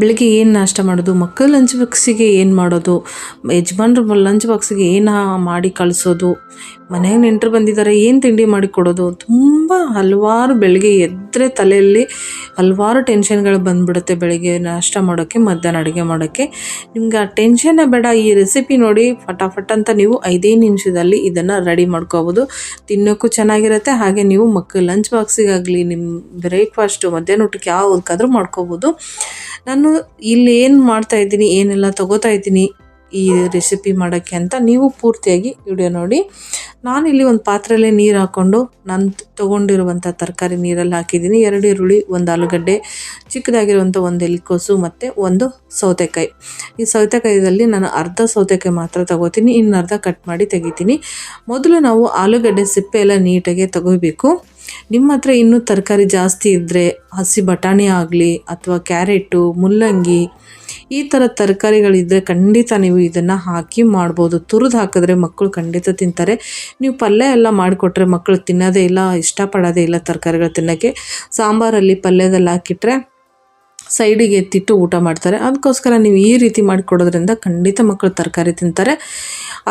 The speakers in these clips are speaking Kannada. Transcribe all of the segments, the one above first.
ಬೆಳಿಗ್ಗೆ ಏನು ನಾಷ್ಟ ಮಾಡೋದು ಮಕ್ಕಳ ಲಂಚ್ ಬಾಕ್ಸಿಗೆ ಏನು ಮಾಡೋದು, ಯಜಮಾನ್ರ ಲಂಚ್ ಬಾಕ್ಸಿಗೆ ಏನು ಮಾಡಿ ಕಳಿಸೋದು ಮನೆಗೆ ನೆಂಟರು ಬಂದಿದ್ದಾರೆ ಏನು ತಿಂಡಿ ಮಾಡಿ ಕೊಡೋದು, ತುಂಬ ಹಲವಾರು ಬೆಳಗ್ಗೆ ಎದ್ದರೆ ತಲೆಯಲ್ಲಿ ಹಲವಾರು ಟೆನ್ಷನ್ಗಳು ಬಂದ್ಬಿಡುತ್ತೆ ಬೆಳಿಗ್ಗೆ ನಾಷ್ಟ ಮಾಡೋಕ್ಕೆ, ಮಧ್ಯಾಹ್ನ ಅಡುಗೆ ಮಾಡೋಕ್ಕೆ. ನಿಮ್ಗೆ ಆ ಟೆನ್ಷನ್ನೇ ಬೇಡ, ಈ ರೆಸಿಪಿ ನೋಡಿ ಫಟಾಫಟ್ ಅಂತ ನೀವು ಐದೇ ನಿಮಿಷದಲ್ಲಿ ಇದನ್ನು ರೆಡಿ ಮಾಡ್ಕೋಬೋದು. ತಿನ್ನೋಕ್ಕೂ ಚೆನ್ನಾಗಿರುತ್ತೆ, ಹಾಗೆ ನೀವು ಮಕ್ಕಳ ಲಂಚ್ ಬಾಕ್ಸಿಗಾಗಲಿ ನಿಮ್ಮ ಬ್ರೇಕ್ಫಾಸ್ಟು ಮಧ್ಯಾಹ್ನ ಊಟಕ್ಕೆ ಯಾವುದಕ್ಕಾದ್ರೂ ಮಾಡ್ಕೋಬೋದು. ನಾನು ಇಲ್ಲಿ ಏನು ಮಾಡ್ತಾಯಿದ್ದೀನಿ ಏನೆಲ್ಲ ತಗೋತಾ ಇದ್ದೀನಿ ಈ ರೆಸಿಪಿ ಮಾಡೋಕ್ಕೆ ಅಂತ ನೀವು ಪೂರ್ತಿಯಾಗಿ ವಿಡಿಯೋ ನೋಡಿ. ನಾನು ಇಲ್ಲಿ ಒಂದು ಪಾತ್ರೆಯಲ್ಲೇ ನೀರು ಹಾಕ್ಕೊಂಡು ನಾನು ತೊಗೊಂಡಿರುವಂಥ ತರಕಾರಿ ನೀರಲ್ಲಿ ಹಾಕಿದ್ದೀನಿ. ಎರಡು ಈರುಳ್ಳಿ, ಒಂದು ಆಲೂಗಡ್ಡೆ ಚಿಕ್ಕದಾಗಿರುವಂಥ ಒಂದು ಎಲೆಕೋಸು ಮತ್ತು ಒಂದು ಸೌತೆಕಾಯಿ. ಈ ಸೌತೆಕಾಯಿದಲ್ಲಿ ನಾನು ಅರ್ಧ ಸೌತೆಕಾಯಿ ಮಾತ್ರ ತಗೋತೀನಿ. ಇನ್ನು ಅರ್ಧ ಕಟ್ ಮಾಡಿ ತೆಗಿತೀನಿ. ಮೊದಲು ನಾವು ಆಲೂಗಡ್ಡೆ ಸಿಪ್ಪೆ ಎಲ್ಲ ನೀಟಾಗಿ ತಗೋಬೇಕು. ನಿಮ್ಮ ಹತ್ರ ಇನ್ನೂ ತರಕಾರಿ ಜಾಸ್ತಿ ಇದ್ದರೆ ಹಸಿ ಬಟಾಣಿ ಆಗಲಿ ಅಥವಾ ಕ್ಯಾರೆಟು, ಮುಲ್ಲಂಗಿ ಈ ಥರ ತರಕಾರಿಗಳಿದ್ದರೆ ಖಂಡಿತ ನೀವು ಇದನ್ನು ಹಾಕಿ ಮಾಡ್ಬೋದು. ತುರಿದು ಹಾಕಿದ್ರೆ ಮಕ್ಕಳು ಖಂಡಿತ ತಿಂತಾರೆ. ನೀವು ಪಲ್ಯ ಎಲ್ಲ ಮಾಡಿಕೊಟ್ರೆ ಮಕ್ಕಳು ತಿನ್ನೋದೇ ಇಲ್ಲ, ಇಷ್ಟಪಡೋದೇ ಇಲ್ಲ ತರಕಾರಿಗಳು ತಿನ್ನೋಕ್ಕೆ. ಸಾಂಬಾರಲ್ಲಿ ಪಲ್ಯದಲ್ಲಿ ಹಾಕಿಟ್ರೆ ಸೈಡಿಗೆ ಎತ್ತಿಟ್ಟು ಊಟ ಮಾಡ್ತಾರೆ. ಅದಕ್ಕೋಸ್ಕರ ನೀವು ಈ ರೀತಿ ಮಾಡಿಕೊಡೋದ್ರಿಂದ ಖಂಡಿತ ಮಕ್ಕಳು ತರಕಾರಿ ತಿಂತಾರೆ.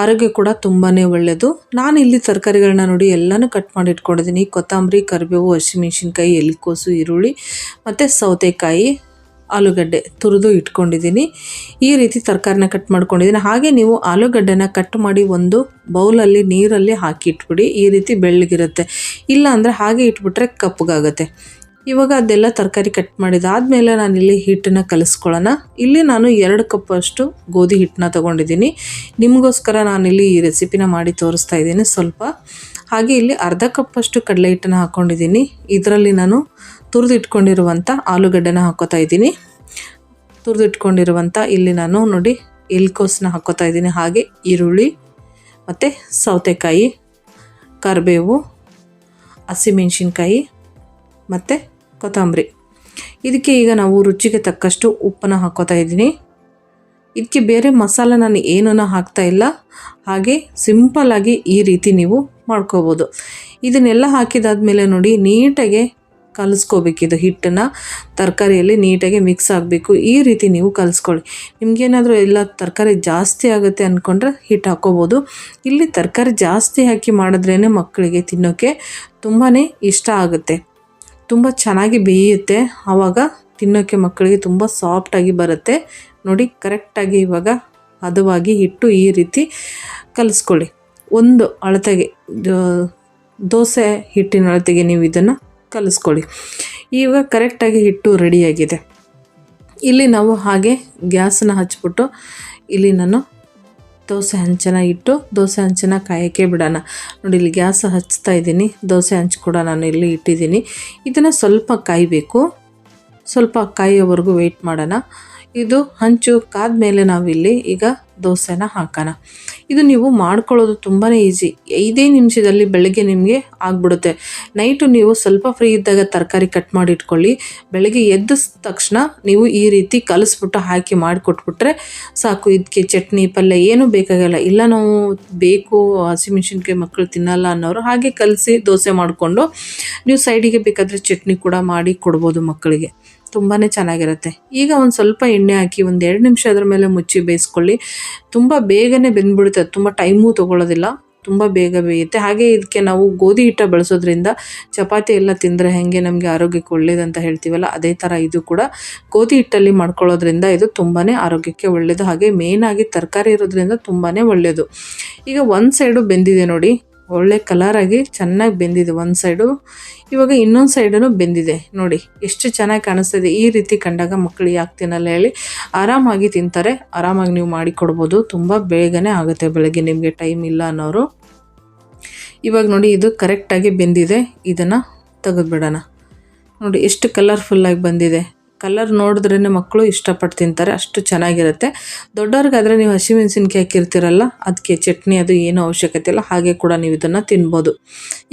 ಆರೋಗ್ಯ ಕೂಡ ತುಂಬಾ ಒಳ್ಳೆಯದು ನಾನು ಇಲ್ಲಿ ತರಕಾರಿಗಳನ್ನ ನೋಡಿ ಎಲ್ಲನೂ ಕಟ್ ಮಾಡಿ ಇಟ್ಕೊಂಡಿದ್ದೀನಿ. ಕೊತ್ತಂಬರಿ, ಕರಿಬೇವು, ಹಸಿಮೆಣ್ಸಿನ್ಕಾಯಿ, ಎಲೆಕೋಸು, ಈರುಳ್ಳಿ, ಮತ್ತು ಸೌತೆಕಾಯಿ. ಆಲೂಗಡ್ಡೆ ತುರಿದು ಇಟ್ಕೊಂಡಿದ್ದೀನಿ. ಈ ರೀತಿ ತರಕಾರಿನ ಕಟ್ ಮಾಡ್ಕೊಂಡಿದ್ದೀನಿ. ಹಾಗೆ ನೀವು ಆಲೂಗಡ್ಡೆನ ಕಟ್ ಮಾಡಿ ಒಂದು ಬೌಲಲ್ಲಿ ನೀರಲ್ಲಿ ಹಾಕಿ ಇಟ್ಬಿಡಿ. ಈ ರೀತಿ ಬೆಳ್ಳಗಿರುತ್ತೆ. ಇಲ್ಲ ಅಂದರೆ ಹಾಗೆ ಇಟ್ಬಿಟ್ರೆ ಕಪ್ಪಗಾಗುತ್ತೆ. ಇವಾಗ ಅದೆಲ್ಲ ತರಕಾರಿ ಕಟ್ ಮಾಡಿದಾದಮೇಲೆ ನಾನು ಇಲ್ಲಿ ಹಿಟ್ಟನ್ನು ಕಲಿಸ್ಕೊಳ್ಳೋಣ. ಇಲ್ಲಿ ನಾನು ಎರಡು ಕಪ್ಪಷ್ಟು ಗೋಧಿ ಹಿಟ್ಟನ್ನ ತೊಗೊಂಡಿದ್ದೀನಿ. ನಿಮಗೋಸ್ಕರ ನಾನಿಲ್ಲಿ ಈ ರೆಸಿಪಿನ ಮಾಡಿ ತೋರಿಸ್ತಾ ಇದ್ದೀನಿ. ಸ್ವಲ್ಪ ಹಾಗೆ ಇಲ್ಲಿ ಅರ್ಧ ಕಪ್ಪಷ್ಟು ಕಡಲೆ ಹಿಟ್ಟನ್ನು ಹಾಕ್ಕೊಂಡಿದ್ದೀನಿ ಇದರಲ್ಲಿ ನಾನು ತುರಿದಿಟ್ಕೊಂಡಿರುವಂಥ ಆಲೂಗಡ್ಡೆನ ಹಾಕೋತಾ ಇದ್ದೀನಿ. ತುರಿದಿಟ್ಕೊಂಡಿರುವಂಥ ಇಲ್ಲಿ ನಾನು ನೋಡಿ ಎಲ್ಕೋಸನ್ನ ಹಾಕೋತಾ ಇದ್ದೀನಿ. ಹಾಗೆ ಈರುಳ್ಳಿ, ಮತ್ತು ಸೌತೆಕಾಯಿ, ಕರಿಬೇವು, ಹಸಿಮೆಣ್ಸಿನ್ಕಾಯಿ, ಮತ್ತು ಕೊತ್ತಂಬರಿ. ಇದಕ್ಕೆ ಈಗ ನಾವು ರುಚಿಗೆ ತಕ್ಕಷ್ಟು ಉಪ್ಪನ್ನು ಹಾಕೋತಾ ಇದ್ದೀನಿ. ಇದಕ್ಕೆ ಬೇರೆ ಮಸಾಲೆ ನಾನು ಏನೂ ಹಾಕ್ತಾ ಇಲ್ಲ. ಹಾಗೆ ಸಿಂಪಲ್ಲಾಗಿ ಈ ರೀತಿ ನೀವು ಮಾಡ್ಕೋಬೋದು. ಇದನ್ನೆಲ್ಲ ಹಾಕಿದಾದ್ಮೇಲೆ ನೋಡಿ, ನೀಟಾಗೆ ಕಲಿಸ್ಕೋಬೇಕಿದು ಹಿಟ್ಟನ್ನು. ತರಕಾರಿಯಲ್ಲಿ ನೀಟಾಗಿ ಮಿಕ್ಸ್ ಆಗಬೇಕು. ಈ ರೀತಿ ನೀವು ಕಲಿಸ್ಕೊಳ್ಳಿ. ನಿಮಗೇನಾದರೂ ಎಲ್ಲ ತರಕಾರಿ ಜಾಸ್ತಿ ಆಗುತ್ತೆ ಅಂದ್ಕೊಂಡ್ರೆ ಹಿಟ್ಟು ಹಾಕ್ಕೋಬೋದು. ಇಲ್ಲಿ ತರಕಾರಿ ಜಾಸ್ತಿ ಹಾಕಿ ಮಾಡಿದ್ರೇ ಮಕ್ಕಳಿಗೆ ತಿನ್ನೋಕ್ಕೆ ತುಂಬಾ ಇಷ್ಟ ಆಗುತ್ತೆ. ತುಂಬ ಚೆನ್ನಾಗಿ ಬೇಯುತ್ತೆ. ಆವಾಗ ತಿನ್ನೋಕ್ಕೆ ಮಕ್ಕಳಿಗೆ ತುಂಬ ಸಾಫ್ಟಾಗಿ ಬರುತ್ತೆ. ನೋಡಿ ಕರೆಕ್ಟಾಗಿ ಇವಾಗ ಹದವಾಗಿ ಹಿಟ್ಟು ಈ ರೀತಿ ಕಲಿಸ್ಕೊಳ್ಳಿ. ಒಂದು ಅಳತೆಗೆ ದೋಸೆ ಹಿಟ್ಟಿನ ಅಳತೆಗೆ ನೀವು ಇದನ್ನು ಕಲಿಸ್ಕೊಳ್ಳಿ. ಈಗ ಕರೆಕ್ಟಾಗಿ ಹಿಟ್ಟು ರೆಡಿಯಾಗಿದೆ ಇಲ್ಲಿ ನಾವು ಹಾಗೆ ಗ್ಯಾಸನ್ನು ಹಚ್ಬಿಟ್ಟು ಇಲ್ಲಿ ನಾನು ದೋಸೆ ಹಂಚನ ಇಟ್ಟು, ದೋಸೆ ಹಂಚನ ಕಾಯೋಕ್ಕೆ ಬಿಡೋಣ. ನೋಡಿ, ಇಲ್ಲಿ ಗ್ಯಾಸ್ ಹಚ್ತಾ ಇದ್ದೀನಿ. ದೋಸೆ ಹಂಚು ಕೂಡ ನಾನು ಇಲ್ಲಿ ಇಟ್ಟಿದ್ದೀನಿ. ಇದನ್ನು ಸ್ವಲ್ಪ ಕಾಯಬೇಕು. ಸ್ವಲ್ಪ ಕಾಯೋವರೆಗೂ ವೆಯ್ಟ್ ಮಾಡೋಣ. ಇದು ಹಂಚು ಕಾದ ಮೇಲೆ ನಾವಿಲ್ಲಿ ಈಗ ದೋಸೆನ ಹಾಕೋಣ. ಇದು ನೀವು ಮಾಡ್ಕೊಳ್ಳೋದು ತುಂಬಾ ಈಸಿ. ಐದೇ ನಿಮಿಷದಲ್ಲಿ ಬೆಳಗ್ಗೆ ನಿಮಗೆ ಆಗಿಬಿಡುತ್ತೆ. ನೈಟು ನೀವು ಸ್ವಲ್ಪ ಫ್ರೀ ಇದ್ದಾಗ ತರಕಾರಿ ಕಟ್ ಮಾಡಿ ಇಟ್ಕೊಳ್ಳಿ. ಬೆಳಗ್ಗೆ ಎದ್ದ ತಕ್ಷಣ ನೀವು ಈ ರೀತಿ ಕಲಿಸ್ಬಿಟ್ಟು ಹಾಕಿ ಮಾಡಿಕೊಟ್ಬಿಟ್ರೆ ಸಾಕು. ಇದಕ್ಕೆ ಚಟ್ನಿ, ಪಲ್ಯ ಏನೂ ಬೇಕಾಗಲ್ಲ. ಇಲ್ಲ ನಾವು ಬೇಕು ಹಸಿಮೆಣ್ಸಿನ್ಕಾಯಿ ಮಕ್ಕಳು ತಿನ್ನಲ್ಲ ಅನ್ನೋರು ಹಾಗೆ ಕಲಸಿ ದೋಸೆ ಮಾಡಿಕೊಂಡು ನೀವು ಸೈಡಿಗೆ ಬೇಕಾದರೆ ಚಟ್ನಿ ಕೂಡ ಮಾಡಿ ಕೊಡ್ಬೋದು ಮಕ್ಕಳಿಗೆ. ತುಂಬಾ ಚೆನ್ನಾಗಿರುತ್ತೆ. ಈಗ ಒಂದು ಸ್ವಲ್ಪ ಎಣ್ಣೆ ಹಾಕಿ ಒಂದು ಎರಡು ನಿಮಿಷ ಅದ್ರ ಮೇಲೆ ಮುಚ್ಚಿ ಬೇಯಿಸ್ಕೊಳ್ಳಿ. ತುಂಬ ಬೇಗನೆ ಬೆಂದ್ಬಿಡುತ್ತೆ, ತುಂಬ ಟೈಮೂ ತೊಗೊಳ್ಳೋದಿಲ್ಲ ತುಂಬ ಬೇಗ ಬೇಯುತ್ತೆ. ಹಾಗೆ ಇದಕ್ಕೆ ನಾವು ಗೋಧಿ ಹಿಟ್ಟ ಬಳಸೋದ್ರಿಂದ ಚಪಾತಿ ಎಲ್ಲ ತಿಂದರೆ ಹೇಗೆ, ನಮಗೆ ಆರೋಗ್ಯಕ್ಕೆ ಒಳ್ಳೇದಂತ ಹೇಳ್ತೀವಲ್ಲ, ಅದೇ ಥರ ಇದು ಕೂಡ ಗೋಧಿ ಹಿಟ್ಟಲ್ಲಿ ಮಾಡ್ಕೊಳ್ಳೋದ್ರಿಂದ ಇದು ತುಂಬಾ ಆರೋಗ್ಯಕ್ಕೆ ಒಳ್ಳೆಯದು ಹಾಗೆ ಮೇಯ್ನಾಗಿ ತರಕಾರಿ ಇರೋದ್ರಿಂದ ತುಂಬಾ ಒಳ್ಳೆಯದು ಈಗ ಒಂದು ಸೈಡು ಬೆಂದಿದೆ ನೋಡಿ ಒಳ್ಳೆ ಕಲರಾಗಿ ಚೆನ್ನಾಗಿ ಬೆಂದಿದೆ ಒಂದು ಸೈಡು ಇವಾಗ ಇನ್ನೊಂದು ಸೈಡೂ ಬೆಂದಿದೆ. ನೋಡಿ, ಎಷ್ಟು ಚೆನ್ನಾಗಿ ಕಾಣಿಸ್ತಿದೆ. ಈ ರೀತಿ ಕಂಡಾಗ ಮಕ್ಕಳು ಯಾಕೆ ತಿನ್ನಲ್ಲ ಹೇಳಿ. ಆರಾಮಾಗಿ ತಿಂತಾರೆ. ಆರಾಮಾಗಿ ನೀವು ಮಾಡಿ ಕೊಡ್ಬೋದು. ತುಂಬ ಬೇಗನೆ ಆಗುತ್ತೆ ಬೆಳಗ್ಗೆ ನಿಮಗೆ ಟೈಮ್ ಇಲ್ಲ ಅನ್ನೋರು. ಇವಾಗ ನೋಡಿ, ಇದು ಕರೆಕ್ಟಾಗಿ ಬೆಂದಿದೆ. ಇದನ್ನು ತೆಗೆದುಬಿಡೋಣ. ನೋಡಿ, ಎಷ್ಟು ಕಲರ್ಫುಲ್ಲಾಗಿ ಬಂದಿದೆ. ಕಲರ್ ನೋಡಿದ್ರೇ ಮಕ್ಕಳು ಇಷ್ಟಪಟ್ಟು ತಿಂತಾರೆ, ಅಷ್ಟು ಚೆನ್ನಾಗಿರುತ್ತೆ. ದೊಡ್ಡವ್ರಿಗಾದರೆ ನೀವು ಹಸಿಮೆಣಸಿನ್ಕಾಯಿ ಹಾಕಿರ್ತೀರಲ್ಲ ಅದಕ್ಕೆ ಚಟ್ನಿ ಅದು ಏನು ಅವಶ್ಯಕತೆ ಇಲ್ಲ, ಹಾಗೆ ಕೂಡ ನೀವು ಇದನ್ನು ತಿನ್ಬೋದು.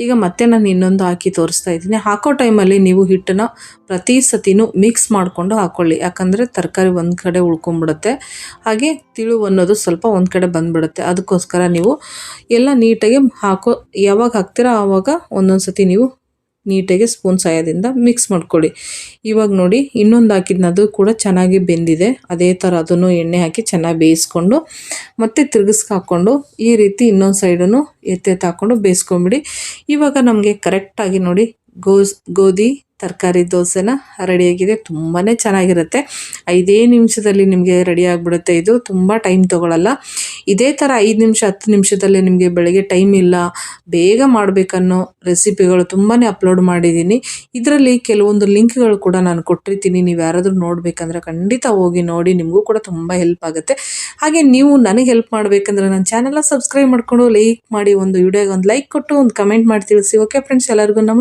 ಈಗ ಮತ್ತೆ ನಾನು ಇನ್ನೊಂದು ಹಾಕಿ ತೋರಿಸ್ತಾ ಇದ್ದೀನಿ. ಹಾಕೋ ಟೈಮಲ್ಲಿ ನೀವು ಹಿಟ್ಟನ್ನು ಪ್ರತಿ ಸತಿನೂ ಮಿಕ್ಸ್ ಮಾಡಿಕೊಂಡು ಹಾಕ್ಕೊಳ್ಳಿ ಯಾಕಂದರೆ ತರಕಾರಿ ಒಂದು ಕಡೆ ಉಳ್ಕೊಂಬಿಡುತ್ತೆ. ಹಾಗೆ ತಿಳು ಅನ್ನೋದು ಸ್ವಲ್ಪ ಒಂದು ಕಡೆ ಬಂದುಬಿಡುತ್ತೆ. ಅದಕ್ಕೋಸ್ಕರ ನೀವು ಎಲ್ಲ ನೀಟಾಗಿ ಹಾಕೋ, ಯಾವಾಗ ಹಾಕ್ತೀರೋ ಆವಾಗ ಒಂದೊಂದು ಸತಿ ನೀವು ನೀಟಾಗಿ ಸ್ಪೂನ್ ಸಹಾಯದಿಂದ ಮಿಕ್ಸ್ ಮಾಡ್ಕೊಳ್ಳಿ. ಇವಾಗ ನೋಡಿ ಇನ್ನೊಂದು ಹಾಕಿದ್ನದು ಕೂಡ ಚೆನ್ನಾಗಿ ಬೆಂದಿದೆ. ಅದೇ ಥರ ಅದನ್ನು ಎಣ್ಣೆ ಹಾಕಿ ಚೆನ್ನಾಗಿ ಬೇಯಿಸ್ಕೊಂಡು ಮತ್ತೆ ತಿರುಗಿಸ್ಕ ಹಾಕ್ಕೊಂಡು ಈ ರೀತಿ ಇನ್ನೊಂದು ಸೈಡನ್ನು ಎತ್ತೆತ್ತು ಹಾಕ್ಕೊಂಡು ಬೇಯಿಸ್ಕೊಂಬಿಡಿ. ಇವಾಗ ನಮಗೆ ಕರೆಕ್ಟಾಗಿ ನೋಡಿ ಗೋಸ್ ಗೋಧಿ ತರಕಾರಿ ದೋಸೆನ ರೆಡಿಯಾಗಿದೆ. ತುಂಬಾ ಚೆನ್ನಾಗಿರುತ್ತೆ. ಐದೇ ನಿಮಿಷದಲ್ಲಿ ನಿಮಗೆ ರೆಡಿ ಆಗಿಬಿಡುತ್ತೆ ಇದು. ತುಂಬ ಟೈಮ್ ತೊಗೊಳಲ್ಲ. ಇದೇ ಥರ ಐದು ನಿಮಿಷ, ಹತ್ತು ನಿಮಿಷದಲ್ಲಿ ನಿಮಗೆ ಬೆಳಗ್ಗೆ ಟೈಮ್ ಇಲ್ಲ. ಬೇಗ ಮಾಡಬೇಕನ್ನೋ ರೆಸಿಪಿಗಳು ತುಂಬಾ ಅಪ್ಲೋಡ್ ಮಾಡಿದ್ದೀನಿ. ಇದರಲ್ಲಿ ಕೆಲವೊಂದು ಲಿಂಕ್ಗಳು ಕೂಡ ನಾನು ಕೊಟ್ಟಿರ್ತೀನಿ. ನೀವು ಯಾರಾದರೂ ನೋಡಬೇಕಂದ್ರೆ ಖಂಡಿತ ಹೋಗಿ ನೋಡಿ. ನಿಮಗೂ ಕೂಡ ತುಂಬ ಹೆಲ್ಪ್ ಆಗುತ್ತೆ. ಹಾಗೆ ನೀವು ನನಗೆ ಹೆಲ್ಪ್ ಮಾಡಬೇಕಂದ್ರೆ ನನ್ನ ಚಾನೆಲ್ನ ಸಬ್ಸ್ಕ್ರೈಬ್ ಮಾಡಿಕೊಂಡು ಲೈಕ್ ಮಾಡಿ ಒಂದು ವಿಡಿಯೋಗೆ ಒಂದು ಲೈಕ್ ಕೊಟ್ಟು ಒಂದು ಕಮೆಂಟ್ ಮಾಡಿ ತಿಳಿಸಿ. ಓಕೆ ಫ್ರೆಂಡ್ಸ್, ಎಲ್ಲರಿಗೂ ನಮಸ್ಕಾರ.